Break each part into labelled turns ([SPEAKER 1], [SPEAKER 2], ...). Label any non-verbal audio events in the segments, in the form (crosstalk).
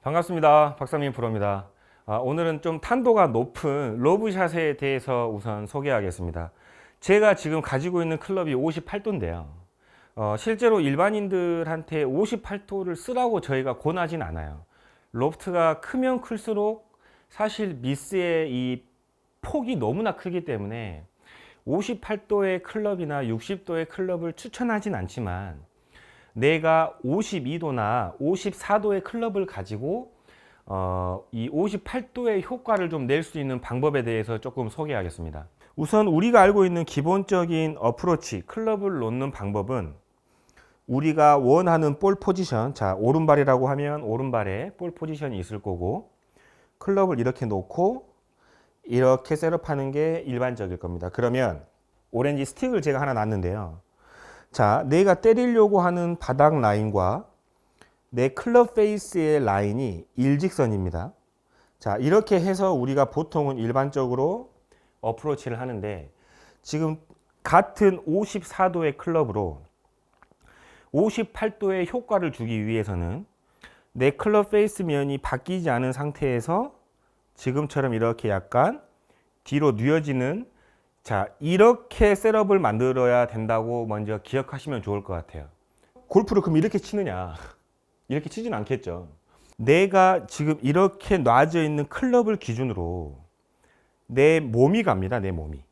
[SPEAKER 1] 반갑습니다. 박상민 프로입니다. 아, 오늘은 좀 탄도가 높은 로브샷에 대해서 우선 소개하겠습니다. 제가 지금 가지고 있는 클럽이 58도인데요. 어, 실제로 일반인들한테 58도를 쓰라고 저희가 권하진 않아요. 로프트가 크면 클수록 사실 미스의 이 폭이 너무나 크기 때문에 58도의 클럽이나 60도의 클럽을 추천하진 않지만 내가 52도나 54도의 클럽을 가지고 어, 이 58도의 효과를 좀 낼 수 있는 방법에 대해서 조금 소개하겠습니다. 우선 우리가 알고 있는 기본적인 어프로치, 클럽을 놓는 방법은 우리가 원하는 볼 포지션, 자, 오른발이라고 하면 오른발에 볼 포지션이 있을 거고, 클럽을 이렇게 놓고, 이렇게 셋업하는 게 일반적일 겁니다. 그러면, 오렌지 스틱을 제가 하나 놨는데요. 자, 내가 때리려고 하는 바닥 라인과 내 클럽 페이스의 라인이 일직선입니다. 자, 이렇게 해서 우리가 보통은 일반적으로 어프로치를 하는데 지금 같은 54도의 클럽으로 58도의 효과를 주기 위해서는 내 클럽 페이스 면이 바뀌지 않은 상태에서 지금처럼 이렇게 약간 뒤로 뉘어지는 자, 이렇게 셋업을 만들어야 된다고 먼저 기억하시면 좋을 것 같아요. 골프를 그럼 이렇게 치느냐? (laughs) 이렇게 치진 않겠죠. 내가 지금 이렇게 놔져 있는 클럽을 기준으로 내 몸이 갑니다. 내 몸이.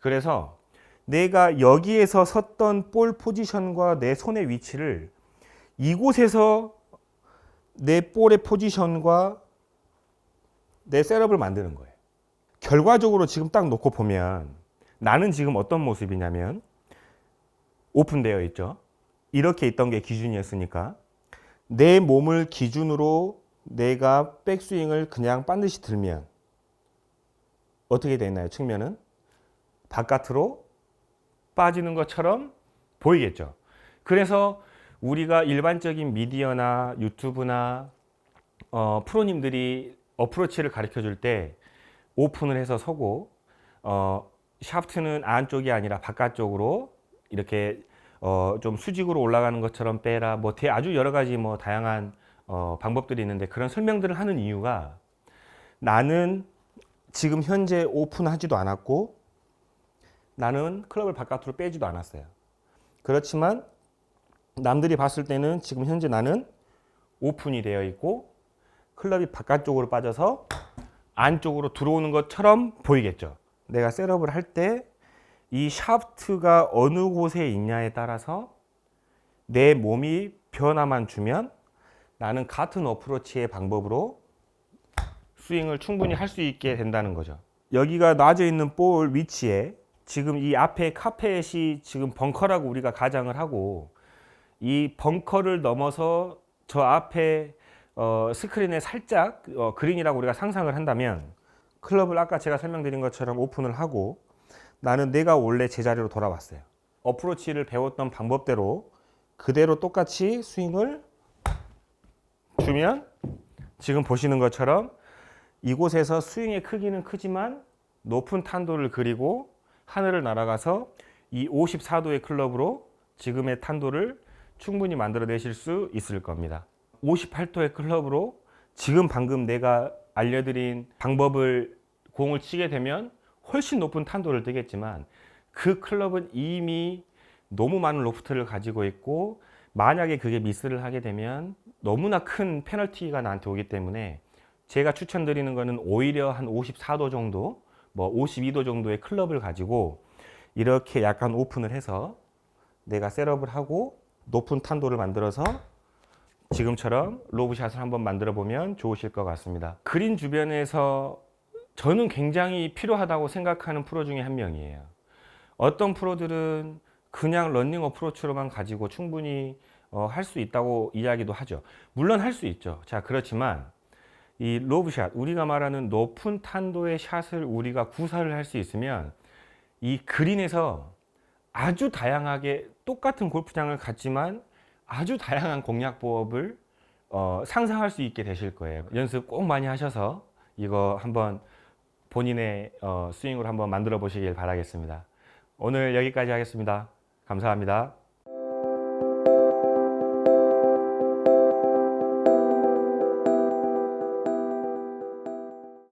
[SPEAKER 1] 그래서 내가 여기에서 섰던 볼 포지션과 내 손의 위치를 이곳에서 내 볼의 포지션과 내 셋업을 만드는 거예요. 결과적으로 지금 딱 놓고 보면 나는 지금 어떤 모습이냐면 오픈되어 있죠. 이렇게 있던 게 기준이었으니까 내 몸을 기준으로 내가 백스윙을 그냥 반드시 들면 어떻게 되나요? 측면은 바깥으로 빠지는 것처럼 보이겠죠. 그래서 우리가 일반적인 미디어나 유튜브나 어, 프로님들이 어프로치를 가르쳐 줄 때 오픈을 해서 서고 어, 샤프트는 안쪽이 아니라 바깥쪽으로 이렇게 어, 좀 수직으로 올라가는 것처럼 빼라 뭐 대- 아주 여러 가지 뭐 다양한 어, 방법들이 있는데 그런 설명들을 하는 이유가 나는 지금 현재 오픈하지도 않았고 나는 클럽을 바깥으로 빼지도 않았어요. 그렇지만 남들이 봤을 때는 지금 현재 나는 오픈이 되어 있고 클럽이 바깥쪽으로 빠져서 안쪽으로 들어오는 것처럼 보이겠죠. 내가 셋업을 할 때 이 샤프트가 어느 곳에 있냐에 따라서 내 몸이 변화만 주면 나는 같은 어프로치의 방법으로 스윙을 충분히 할 수 있게 된다는 거죠. 여기가 놔져 있는 볼 위치에 지금 이 앞에 카펫이 지금 벙커라고 우리가 가정을 하고 이 벙커를 넘어서 저 앞에 어, 스크린에 살짝 어, 그린이라고 우리가 상상을 한다면 클럽을 아까 제가 설명드린 것처럼 오픈을 하고 나는 내가 원래 제자리로 돌아왔어요. 어프로치를 배웠던 방법대로 그대로 똑같이 스윙을 주면 지금 보시는 것처럼 이곳에서 스윙의 크기는 크지만 높은 탄도를 그리고 하늘을 날아가서 이 54도의 클럽으로 지금의 탄도를 충분히 만들어내실 수 있을 겁니다. 58도의 클럽으로 지금 방금 내가 알려드린 방법을 공을 치게 되면 훨씬 높은 탄도를 뜨겠지만 그 클럽은 이미 너무 많은 로프트를 가지고 있고 만약에 그게 미스를 하게 되면 너무나 큰 페널티가 나한테 오기 때문에 제가 추천드리는 거는 오히려 한 54도 정도, 뭐 52도 정도의 클럽을 가지고 이렇게 약간 오픈을 해서 내가 셋업을 하고 높은 탄도를 만들어서 지금처럼 로브샷을 한번 만들어 보면 좋으실 것 같습니다. 그린 주변에서 저는 굉장히 필요하다고 생각하는 프로 중에 한 명이에요. 어떤 프로들은 그냥 런닝 어프로치로만 가지고 충분히 어, 할 수 있다고 이야기도 하죠. 물론 할 수 있죠. 자, 그렇지만 이 로브샷, 우리가 말하는 높은 탄도의 샷을 우리가 구사를 할 수 있으면 이 그린에서 아주 다양하게 똑같은 골프장을 갔지만 아주 다양한 공략법을 어, 상상할 수 있게 되실 거예요. 연습 꼭 많이 하셔서 이거 한번 본인의 어, 스윙으로 한번 만들어 보시길 바라겠습니다. 오늘 여기까지 하겠습니다. 감사합니다.